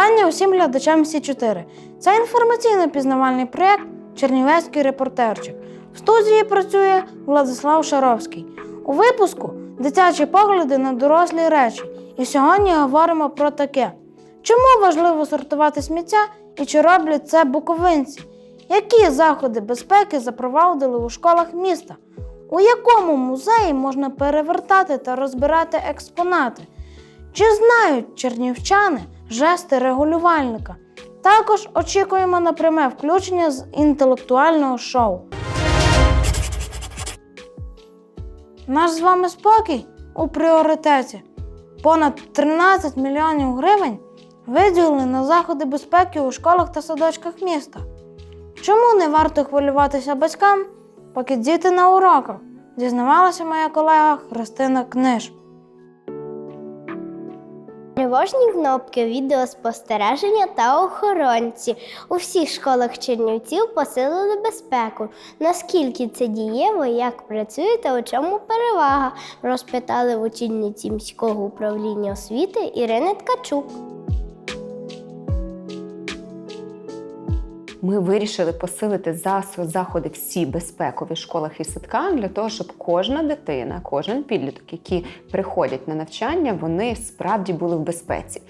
Вітання усім глядачам Сі 4 Це інформаційно-пізнавальний проєкт Чернівецький репортерчик. В студії працює Владислав Шаровський. У випуску дитячі погляди на дорослі речі. І сьогодні говоримо про таке: чому важливо сортувати сміття і чи роблять це буковинці? Які заходи безпеки запровадили у школах міста? У якому музеї можна перевертати та розбирати експонати? Чи знають чернівчани жести регулювальника? Також очікуємо на пряме включення з інтелектуального шоу. Наш з вами спокій у пріоритеті. Понад 13 мільйонів гривень виділили на заходи безпеки у школах та садочках міста. Чому не варто хвилюватися батькам, поки діти на уроках? Дізнавалася моя колега Христина Книж. Тривожні кнопки, відеоспостереження та охоронці. У всіх школах Чернівців посилили безпеку. Наскільки це дієво, як працює та у чому перевага? Розпитали в очільниці міського управління освіти Ірини Ткачук. Ми вирішили посилити заходи всі безпекові в школах і садках для того, щоб кожна дитина, кожен підліток, які приходять на навчання, вони справді були в безпеці.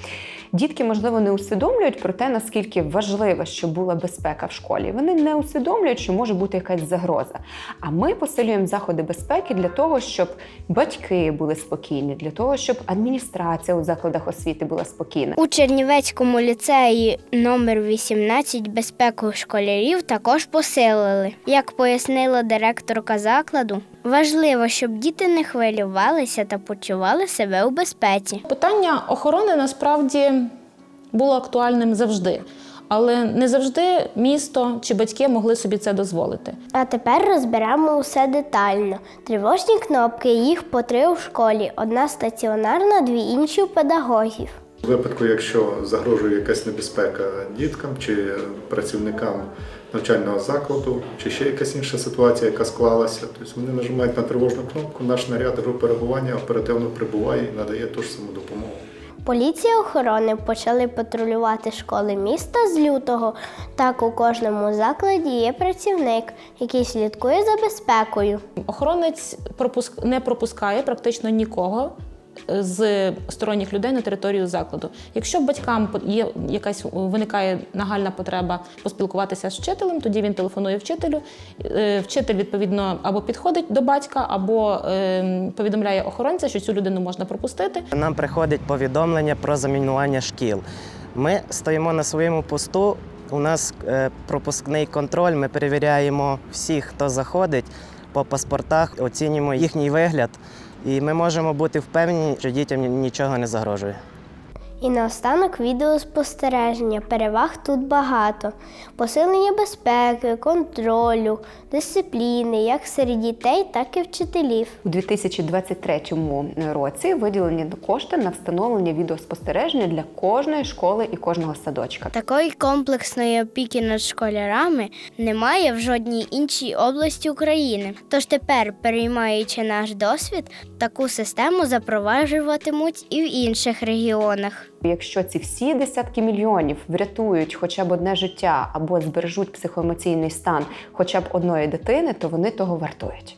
Дітки, можливо, не усвідомлюють про те, наскільки важливо, щоб була безпека в школі. Вони не усвідомлюють, що може бути якась загроза. А ми посилюємо заходи безпеки для того, щоб батьки були спокійні, для того, щоб адміністрація у закладах освіти була спокійна. У Чернівецькому ліцеї номер 18 безпеку школярів також посилили. Як пояснила директорка закладу, важливо, щоб діти не хвилювалися та почували себе у безпеці. Питання охорони насправді було актуальним завжди, але не завжди місто чи батьки могли собі це дозволити. А тепер розберемо усе детально. Тривожні кнопки, їх по три у школі. Одна стаціонарна, дві інші у педагогів. У випадку, якщо загрожує якась небезпека діткам чи працівникам навчального закладу, чи ще якась інша ситуація, яка склалася, тобто вони нажимають на тривожну кнопку, наш наряд групи реагування оперативно прибуває і надає ту ж саму допомогу. Поліція охорони почали патрулювати школи міста з лютого. Так у кожному закладі є працівник, який слідкує за безпекою. Охоронець пропуск... не пропускає практично нікого з сторонніх людей на територію закладу. Якщо батькам є якась виникає нагальна потреба поспілкуватися з вчителем, тоді він телефонує вчителю. Е, Вчитель відповідно або підходить до батька, або е, повідомляє охоронця, що цю людину можна пропустити. Нам приходить повідомлення про замінування шкіл. Ми стоїмо на своєму посту. У нас е, пропускний контроль. Ми перевіряємо всіх, хто заходить по паспортах, оцінюємо їхній вигляд, і ми можемо бути впевнені, що дітям нічого не загрожує. І наостанок відеоспостереження. Переваг тут багато: посилення безпеки, контролю, дисципліни, як серед дітей, так і вчителів. У 2023 році виділені кошти на встановлення відеоспостереження для кожної школи і кожного садочка. Такої комплексної опіки над школярами немає в жодній іншій області України. Тож тепер, переймаючи наш досвід, таку систему запроваджуватимуть і в інших регіонах. Якщо ці всі десятки мільйонів врятують хоча б одне життя або збережуть психоемоційний стан хоча б одної дитини, то вони того вартують.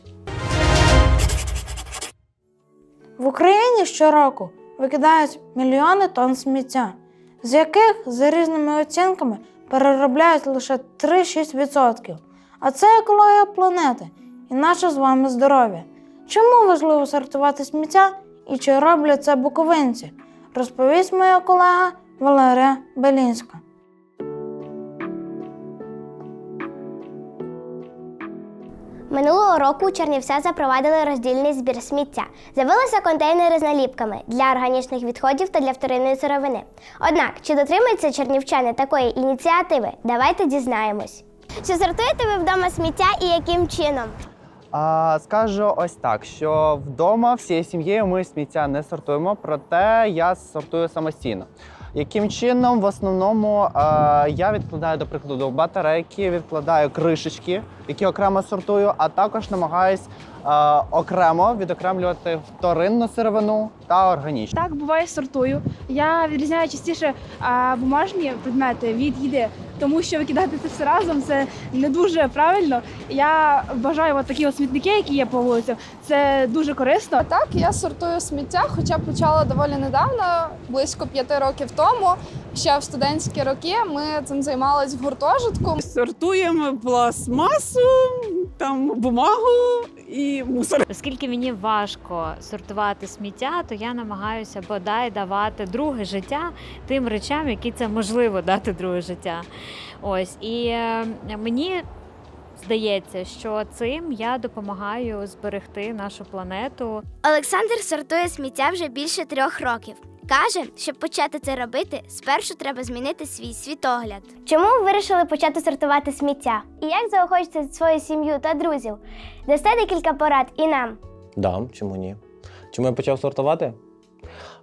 В Україні щороку викидають мільйони тонн сміття, з яких за різними оцінками переробляють лише 3-6%. А це екологія планети і наше з вами здоров'я. Чому важливо сортувати сміття і чи роблять це буковинці? Розповість моя колега Валерія Белінська. Минулого року у Чернівцях запровадили роздільний збір сміття. З'явилися контейнери з наліпками для органічних відходів та для вторинної сировини. Однак, чи дотримуються чернівчани такої ініціативи? Давайте дізнаємось. Чи сортуєте ви вдома сміття і яким чином? А, скажу ось так, що вдома всією сім'єю ми сміття не сортуємо, проте я сортую самостійно. Яким чином, в основному, а, я відкладаю, до прикладу, батарейки, відкладаю кришечки, які окремо сортую, а також намагаюсь е, окремо відокремлювати вторинну сировину та органічну. Так, буває, сортую. Я відрізняю частіше а, бумажні предмети від їди, тому що викидати це все разом це не дуже правильно. Я вважаю, от такі от смітники, які є по вулицям, це дуже корисно. Так, я сортую сміття, хоча почала доволі недавно, близько п'яти років тому. Ще в студентські роки ми цим займалися в гуртожитку. Сортуємо пластмасу, там бумагу і мусор. Оскільки мені важко сортувати сміття, то я намагаюся бодай давати друге життя тим речам, які це можливо дати друге життя. Ось і е, мені здається, що цим я допомагаю зберегти нашу планету. Олександр сортує сміття вже більше трьох років. Каже, щоб почати це робити, спершу треба змінити свій світогляд. Чому ви вирішили почати сортувати сміття? І як заохочете свою сім'ю та друзів? Дасте декілька порад і нам. Да, чому ні? Чому я почав сортувати?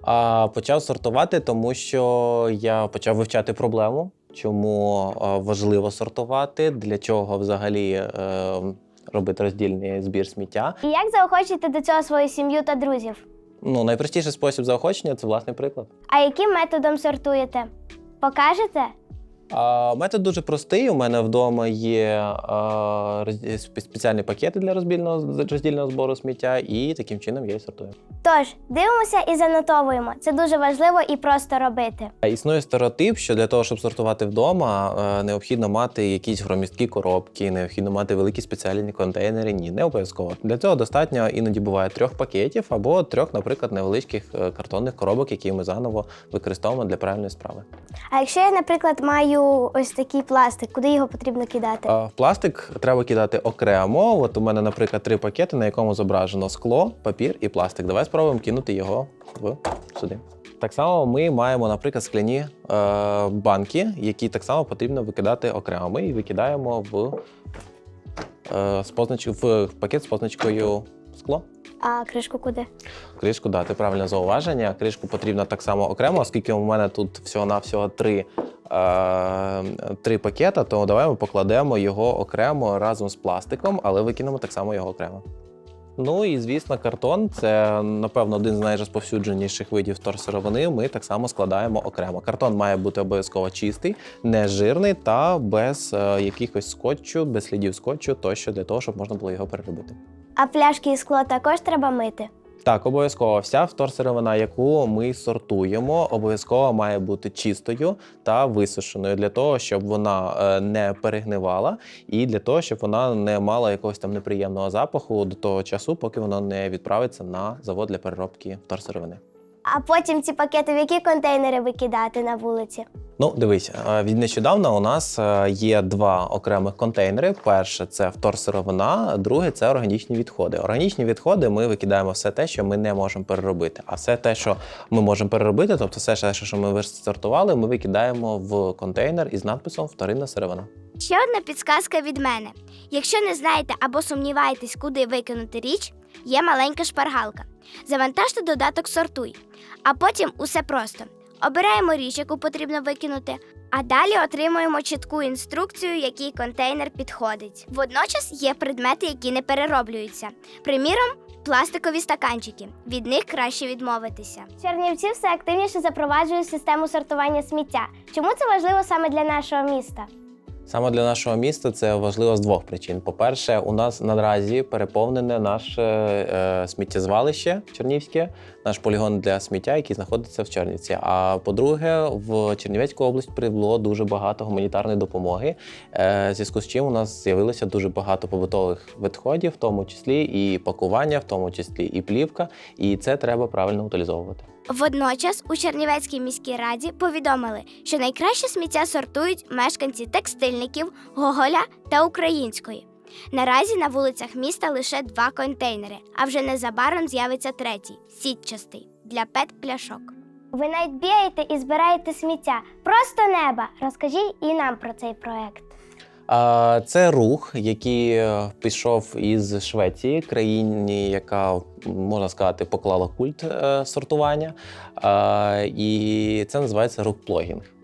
А, почав сортувати, тому що я почав вивчати проблему, чому важливо сортувати, для чого взагалі е, робити роздільний збір сміття. І як заохочуєте до цього свою сім'ю та друзів? Ну, найпростіший спосіб заохочення це власний приклад. А яким методом сортуєте? Покажете? Метод дуже простий. У мене вдома є спеціальні пакети для розбільного, роздільного збору сміття, і таким чином я сортую. Тож, дивимося і занотовуємо. Це дуже важливо і просто робити. Існує стереотип, що для того, щоб сортувати вдома, необхідно мати якісь громісткі коробки, необхідно мати великі спеціальні контейнери. Ні, не обов'язково. Для цього достатньо іноді буває трьох пакетів або трьох, наприклад, невеличких е, картонних коробок, які ми заново використовуємо для правильної справи. А якщо я, наприклад, маю ось такий пластик, куди його потрібно кидати? А пластик треба кидати окремо. От у мене, наприклад, три пакети, на якому зображено скло, папір і пластик. Давай спробуємо кинути його в сюди. Так само ми маємо, наприклад, скляні е, банки, які так само потрібно викидати окремо. Ми їх викидаємо в, е, з познач... в пакет з позначкою. А кришку куди? Кришку дати правильне зауваження. Кришку потрібно так само окремо, оскільки у мене тут всього-навсього три, е, три пакета, то давай ми покладемо його окремо разом з пластиком, але викинемо так само його окремо. Ну і звісно, картон це напевно один з найрозповсюдженіших видів вторсировини. Ми так само складаємо окремо. Картон має бути обов'язково чистий, не жирний та без е, якихось скотчу, без слідів скотчу, тощо для того, щоб можна було його переробити. А пляшки і скло також треба мити. Так, обов'язково вся вторсировина, яку ми сортуємо, обов'язково має бути чистою та висушеною для того, щоб вона е, не перегнивала, і для того, щоб вона не мала якогось там неприємного запаху до того часу, поки воно не відправиться на завод для переробки вторсировини. А потім ці пакети в які контейнери викидати на вулиці? Ну, дивись, е, від нещодавно у нас е, є два окремих контейнери. Перше це вторсировина, друге це органічні відходи. Органічні відходи ми викидаємо все те, що ми не можемо переробити. А все те, що ми можемо переробити, тобто все те, що ми висортували, ми викидаємо в контейнер із надписом Вторинна сировина. Ще одна підсказка від мене. Якщо не знаєте або сумніваєтесь, куди викинути річ, є маленька шпаргалка. Завантажте додаток Сортуй, а потім усе просто. Обираємо річ, яку потрібно викинути, а далі отримуємо чітку інструкцію, який контейнер підходить. Водночас є предмети, які не перероблюються. Приміром, пластикові стаканчики. Від них краще відмовитися. Чернівці все активніше запроваджують систему сортування сміття. Чому це важливо саме для нашого міста? Саме для нашого міста це важливо з двох причин. По-перше, у нас наразі переповнене наше е, сміттєзвалище Чернівське, наш полігон для сміття, який знаходиться в Чернівці. А по-друге, в Чернівецьку область прибуло дуже багато гуманітарної допомоги, е, зв'язку з чим у нас з'явилося дуже багато побутових відходів, в тому числі і пакування, в тому числі і плівка. І це треба правильно утилізовувати. Водночас у Чернівецькій міській раді повідомили, що найкраще сміття сортують мешканці текстильників, Гоголя та Української. Наразі на вулицях міста лише два контейнери, а вже незабаром з'явиться третій сітчастий для пет-пляшок. Ви навіть бігаєте і збираєте сміття. Просто неба. Розкажіть і нам про цей проект. Це рух, який е, пішов із Швеції, країні, яка можна сказати поклала культ е, сортування. І це називається рук-плогінг. А,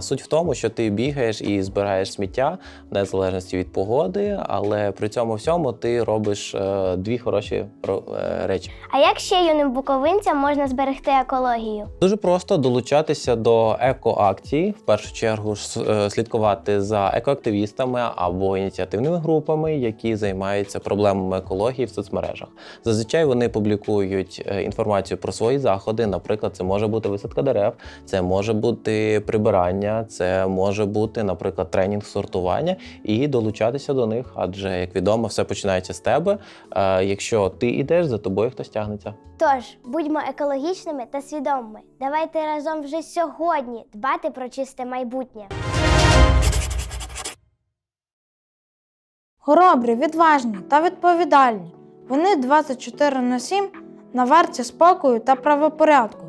Суть в тому, що ти бігаєш і збираєш сміття в незалежності від погоди, але при цьому всьому ти робиш е, дві хороші ро- е, речі. А як ще юним буковинцям можна зберегти екологію? Дуже просто долучатися до екоакцій, в першу чергу е, слідкувати за екоактивістами або ініціативними групами, які займаються проблемами екології в соцмережах. Зазвичай вони публікують е, інформацію про свої заходи. Наприклад, це може бути висадка дерев, це може бути прибирання, це може бути, наприклад, тренінг сортування, і долучатися до них. Адже, як відомо, все починається з тебе. Е, Якщо ти йдеш, за тобою хтось тягнеться. Тож будьмо екологічними та свідомими. Давайте разом вже сьогодні дбати про чисте майбутнє. Хоробрі, відважні та відповідальні. Вони 24 на 7 на варті спокою та правопорядку.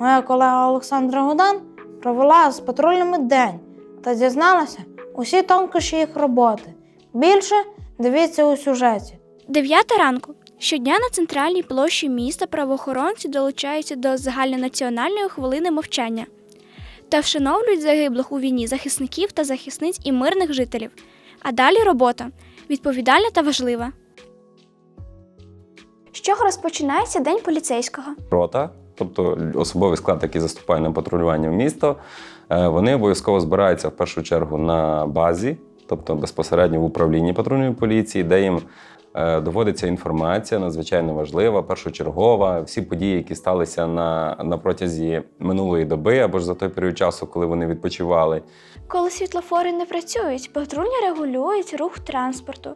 Моя колега Олександра Гудан провела з патрульними день та дізналася усі тонкощі їх роботи. Більше дивіться у сюжеті. Дев'ята ранку. Щодня на центральній площі міста правоохоронці долучаються до загальнонаціональної хвилини мовчання та вшановлюють загиблих у війні захисників та захисниць і мирних жителів. А далі робота відповідальна та важлива. З чого розпочинається день поліцейського? рота, тобто особовий склад, який заступає на патрулювання в місто, е, вони обов'язково збираються в першу чергу на базі, тобто безпосередньо в управлінні патрульної поліції, де їм е, доводиться інформація надзвичайно важлива, першочергова. Всі події, які сталися на, на протязі минулої доби або ж за той період часу, коли вони відпочивали. Коли світлофори не працюють, патрульні регулюють рух транспорту.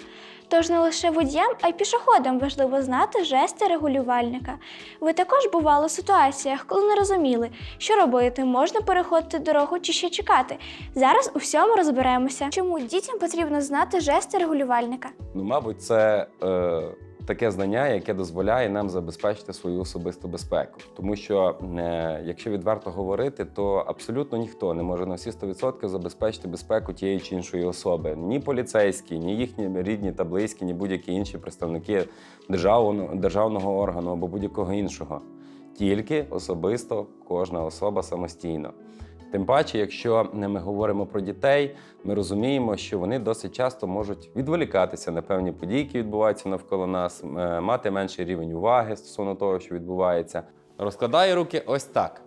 Тож не лише водіям, а й пішоходам важливо знати жести регулювальника. Ви також бували в ситуаціях, коли не розуміли, що робити, можна переходити дорогу чи ще чекати. Зараз у всьому розберемося. Чому дітям потрібно знати жести регулювальника? Ну, мабуть, це е, таке знання, яке дозволяє нам забезпечити свою особисту безпеку. Тому що, е, якщо відверто говорити, то абсолютно ніхто не може на всі 100% забезпечити безпеку тієї чи іншої особи. Ні поліцейські, ні їхні рідні та близькі, ні будь-які інші представники державного, державного органу або будь-якого іншого. Тільки особисто кожна особа самостійно. Тим паче, якщо ми говоримо про дітей, ми розуміємо, що вони досить часто можуть відволікатися на певні події, які відбуваються навколо нас, е, мати менший рівень уваги стосовно того, що відбувається. Розкладаю руки ось так.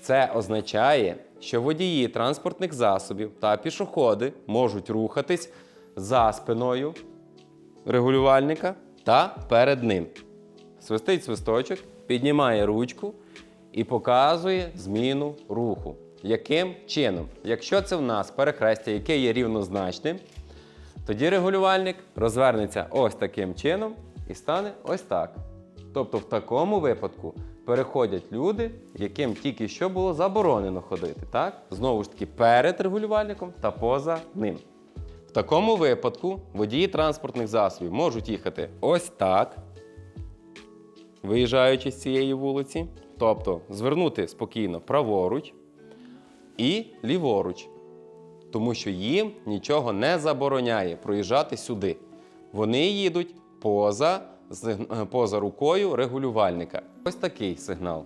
Це означає, що водії транспортних засобів та пішоходи можуть рухатись за спиною регулювальника та перед ним. Свистить свисточок, піднімає ручку і показує зміну руху. Яким чином? Якщо це в нас перехрестя, яке є рівнозначним, тоді регулювальник розвернеться ось таким чином і стане ось так. Тобто, в такому випадку переходять люди, яким тільки що було заборонено ходити. Так? Знову ж таки, перед регулювальником та поза ним. В такому випадку водії транспортних засобів можуть їхати ось так, виїжджаючи з цієї вулиці, тобто звернути спокійно праворуч і ліворуч, тому що їм нічого не забороняє проїжджати сюди. Вони їдуть поза, е, поза рукою регулювальника. Ось такий сигнал.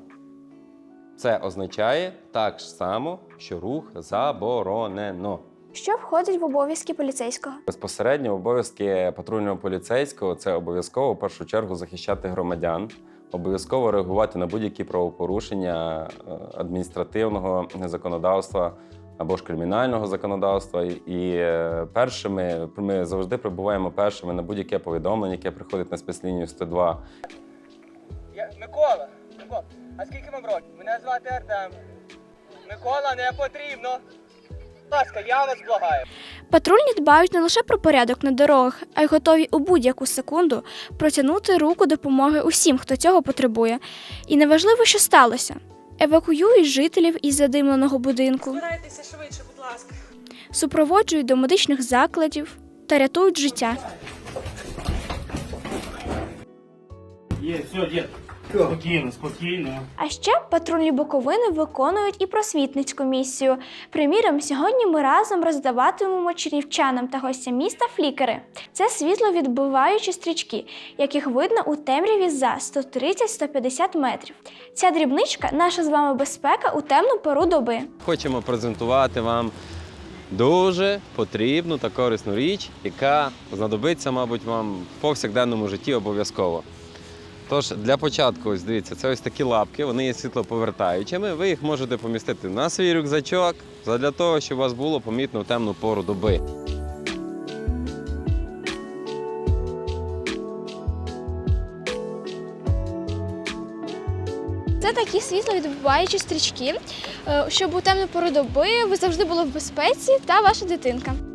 Це означає так само, що рух заборонено. Що входить в обов'язки поліцейського? Безпосередньо обов'язки патрульного поліцейського це обов'язково в першу чергу захищати громадян, обов'язково реагувати на будь-які правопорушення е, адміністративного законодавства або ж кримінального законодавства. І е, першими ми завжди прибуваємо першими на будь-яке повідомлення, яке приходить на спецлінію 102. Я... Микола, Микола, а скільки вам років? Мене звати Артем. Микола, не потрібно. Будь ласка, я вас благаю. Патрульні дбають не лише про порядок на дорогах, а й готові у будь-яку секунду протягнути руку допомоги усім, хто цього потребує. І неважливо, що сталося. Евакуюють жителів із задимленого будинку, Збирайтеся швидше, будь ласка. супроводжують до медичних закладів та рятують життя. Є, все, дід. Спокійно, спокійно. А ще патрульні Буковини виконують і просвітницьку місію. Приміром, сьогодні ми разом роздаватимемо чернівчанам та гостям міста флікери. Це світловідбиваючі стрічки, яких видно у темряві за 130-150 метрів. Ця дрібничка наша з вами безпека у темну пору доби. Хочемо презентувати вам дуже потрібну та корисну річ, яка знадобиться, мабуть, вам в повсякденному житті обов'язково. Тож для початку, ось дивіться, це ось такі лапки, вони є світлоповертаючими. Ви їх можете помістити на свій рюкзачок для того, щоб у вас було помітно в темну пору доби. Це такі світловідбиваючі стрічки, е, щоб у темну пору доби ви завжди були в безпеці та ваша дитинка.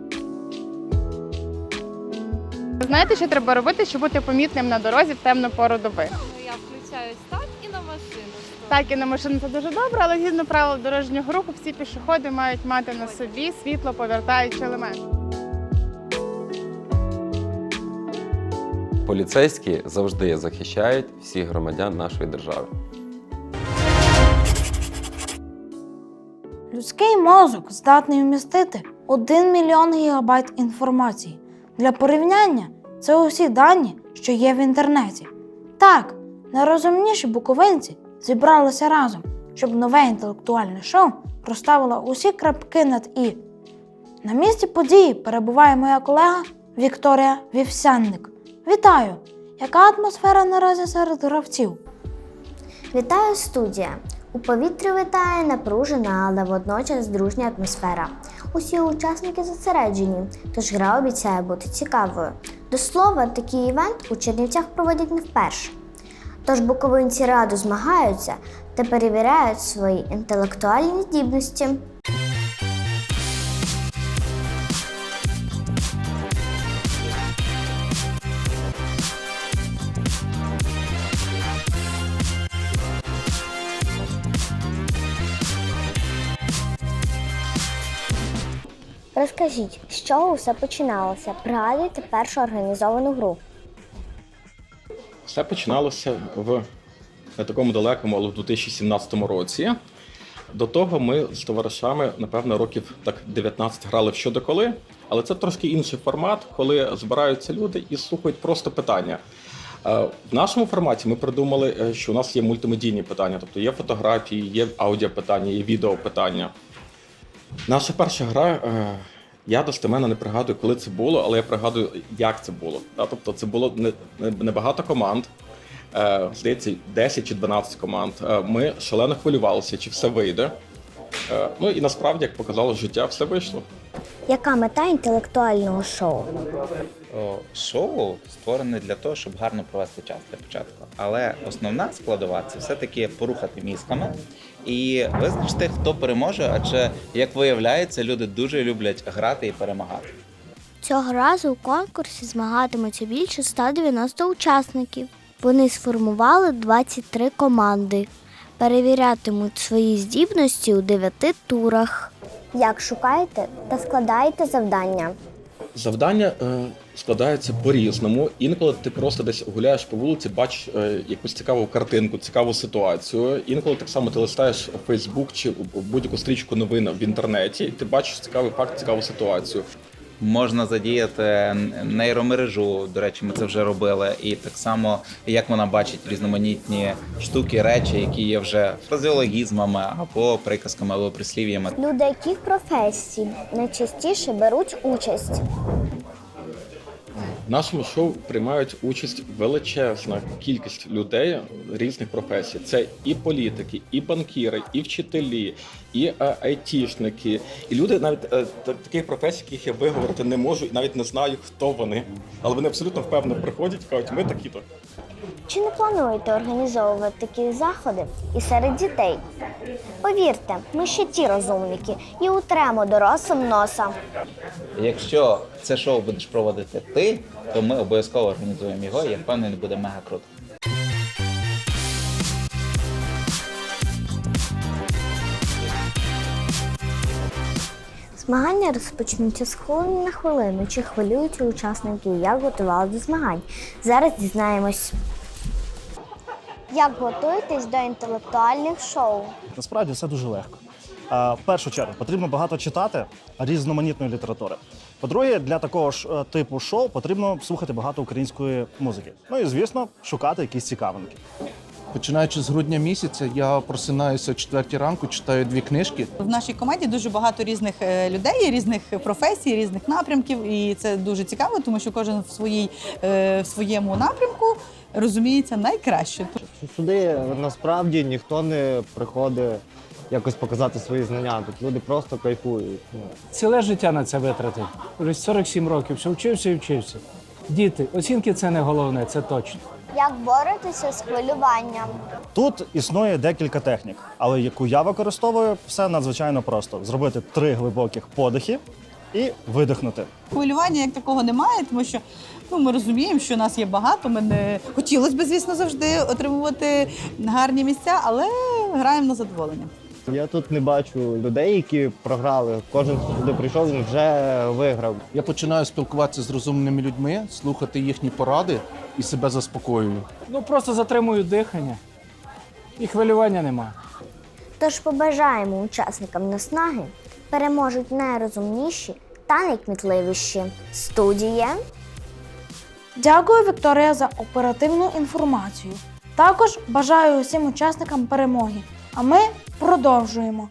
Знаєте, що треба робити, щоб бути помітним на дорозі в темну пору доби? Я включаюсь так і на машину. Так, і на машину це дуже добре, але згідно правил дорожнього руху, всі пішоходи мають мати на собі світло повертаючий елемент. Поліцейські завжди захищають всіх громадян нашої держави. Людський мозок здатний вмістити 1 мільйон гігабайт інформації. Для порівняння це усі дані, що є в інтернеті. Так, найрозумніші буковинці зібралися разом, щоб нове інтелектуальне шоу розставило усі крапки над І. На місці події перебуває моя колега Вікторія Вівсянник. Вітаю! Яка атмосфера наразі серед гравців? Вітаю студія! У повітрі витає напружена, але водночас дружня атмосфера. Усі учасники зосереджені, тож гра обіцяє бути цікавою. До слова, такий івент у Чернівцях проводять не вперше. Тож буковинці радо змагаються та перевіряють свої інтелектуальні здібності. Розкажіть, з чого все починалося? Пригадуйте першу організовану гру. Все починалося в не такому далекому, але в 2017 році. До того ми з товаришами, напевно, років так 19 грали в що до коли, але це трошки інший формат, коли збираються люди і слухають просто питання. Е, В нашому форматі ми придумали, е, що у нас є мультимедійні питання, тобто є фотографії, є аудіопитання, є відеопитання. Наша перша гра, е, я достеменно не пригадую, коли це було, але я пригадую, як це було. Тобто це було не- не- небагато команд, е, здається, 10 чи 12 команд. Е, Ми шалено хвилювалися, чи все вийде. Ну і насправді, як показало життя, все вийшло. Яка мета інтелектуального шоу? О, Шоу створене для того, щоб гарно провести час для початку. Але основна складова це все-таки порухати мізками і визначити, хто переможе. Адже, як виявляється, люди дуже люблять грати і перемагати. Цього разу у конкурсі змагатимуться більше 190 учасників. Вони сформували 23 команди. Перевірятимуть свої здібності у 9 турах. Як шукаєте та складаєте завдання? Завдання е, складаються по-різному. Інколи ти просто десь гуляєш по вулиці, бачиш е, якусь цікаву картинку, цікаву ситуацію. Інколи так само ти листаєш Фейсбук чи будь-яку стрічку новин в інтернеті, і ти бачиш цікавий факт, цікаву ситуацію. Можна задіяти нейромережу. До речі, ми це вже робили. І так само, як вона бачить різноманітні штуки, речі, які є вже фразеологізмами або приказками, або прислів'ями. Люди яких професій найчастіше беруть участь? В нашому шоу приймають участь величезна кількість людей різних професій. Це і політики, і банкіри, і вчителі, і е, айтішники, і люди навіть е, таких професій, яких я виговорити не можу, і навіть не знаю, хто вони. Але вони абсолютно впевнено приходять кажуть, ми такі-то. Чи не плануєте організовувати такі заходи і серед дітей? Повірте, ми ще ті розумники і утремо дорослим носа. Якщо це шоу будеш проводити ти, то ми обов'язково організуємо його. і Я впевнений, буде мега круто. Змагання розпочнуться з хвилини на хвилину. Чи хвилюють учасники, як готували до змагань? Зараз дізнаємось. Як готуєтесь до інтелектуальних шоу? Насправді все дуже легко. В першу чергу потрібно багато читати різноманітної літератури. По-друге, для такого ж е, типу шоу потрібно слухати багато української музики. Ну і звісно, шукати якісь цікавинки. Починаючи з грудня місяця, я просинаюся о 4 ранку, читаю дві книжки. В нашій команді дуже багато різних е, людей, різних професій, різних напрямків, і це дуже цікаво, тому що кожен в своїй е, в своєму напрямку розуміється найкраще. Сюди насправді ніхто не приходить якось показати свої знання. Тут люди просто кайфують. Ну, Ціле життя на це витратив. Вже 47 років, все вчився і вчився. Діти, оцінки це не головне, це точно. Як боретеся з хвилюванням? Тут існує декілька технік, але яку я використовую, все надзвичайно просто: зробити три глибоких подихи і видихнути. Хвилювання як такого немає, тому що ну, ми розуміємо, що нас є багато. Ми не хотілося б, звісно, завжди отримувати гарні місця, але граємо на задоволення. Я тут не бачу людей, які програли. Кожен, хто сюди прийшов, він вже виграв. Я починаю спілкуватися з розумними людьми, слухати їхні поради і себе заспокоюю. Ну просто затримую дихання і хвилювання немає. Тож побажаємо учасникам наснаги переможуть найрозумніші та найкмітливіші. Студія Дякую, Вікторія, за оперативну інформацію. Також бажаю усім учасникам перемоги. А ми продовжуємо.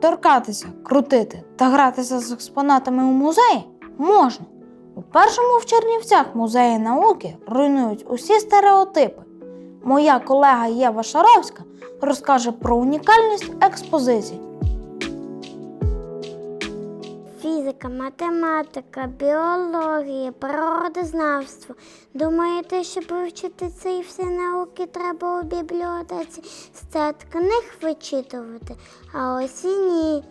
Торкатися, крутити та гратися з експонатами у музеї можна. У першому в Чернівцях музеї науки руйнують усі стереотипи. Моя колега Єва Шаровська розкаже про унікальність експозицій. Фізика, математика, біологія, природознавство. Думаєте, щоб вивчити ці всі науки, треба у бібліотеці стат книг вичитувати? А ось і ні.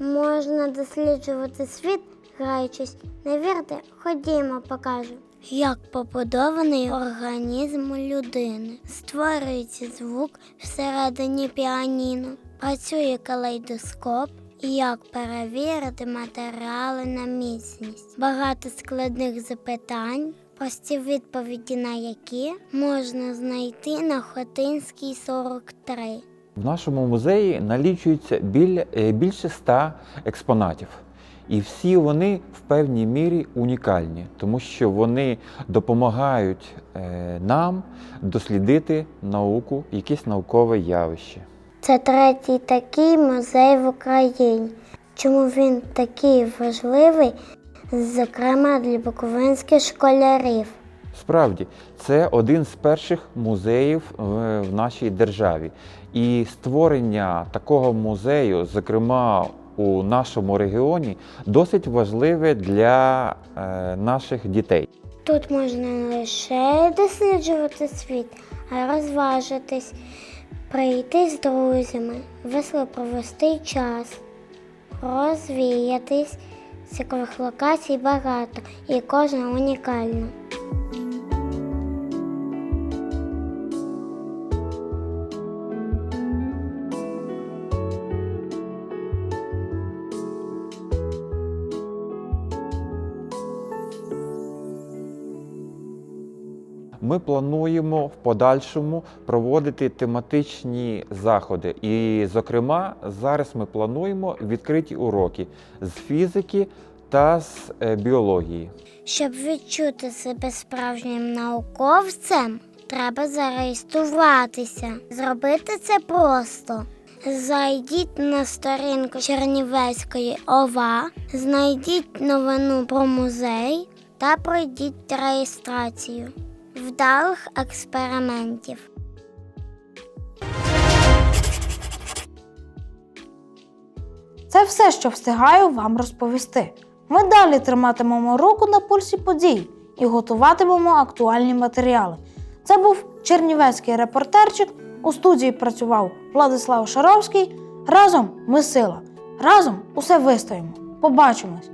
Можна досліджувати світ, граючись. Не вірте, ходімо, покажу. Як побудований організм людини. Створюється звук всередині піаніно. Працює калейдоскоп. Як перевірити матеріали на міцність. Багато складних запитань, прості відповіді на які можна знайти на Хотинській 43. В нашому музеї налічується біля, е, більше ста експонатів. І всі вони в певній мірі унікальні, тому що вони допомагають е, нам дослідити науку, якесь наукове явище. Це третій такий музей в Україні. Чому він такий важливий, зокрема для буковинських школярів? Справді, це один з перших музеїв в, нашій державі. І створення такого музею, зокрема у нашому регіоні, досить важливе для е, наших дітей. Тут можна не лише досліджувати світ, а розважитись, прийти з друзями, весело провести час, розвіятись. Цікавих локацій багато і кожна унікальна. Ми плануємо в подальшому проводити тематичні заходи. І, зокрема, зараз ми плануємо відкриті уроки з фізики та з е, біології. Щоб відчути себе справжнім науковцем, треба зареєструватися. Зробити це просто. Зайдіть на сторінку Чернівецької ОВА, знайдіть новину про музей та пройдіть реєстрацію. Вдалих експериментів. Це все, що встигаю вам розповісти. Ми далі триматимемо руку на пульсі подій і готуватимемо актуальні матеріали. Це був Чернівецький репортерчик. У студії працював Владислав Шаровський. Разом ми сила. Разом усе вистоїмо. Побачимось!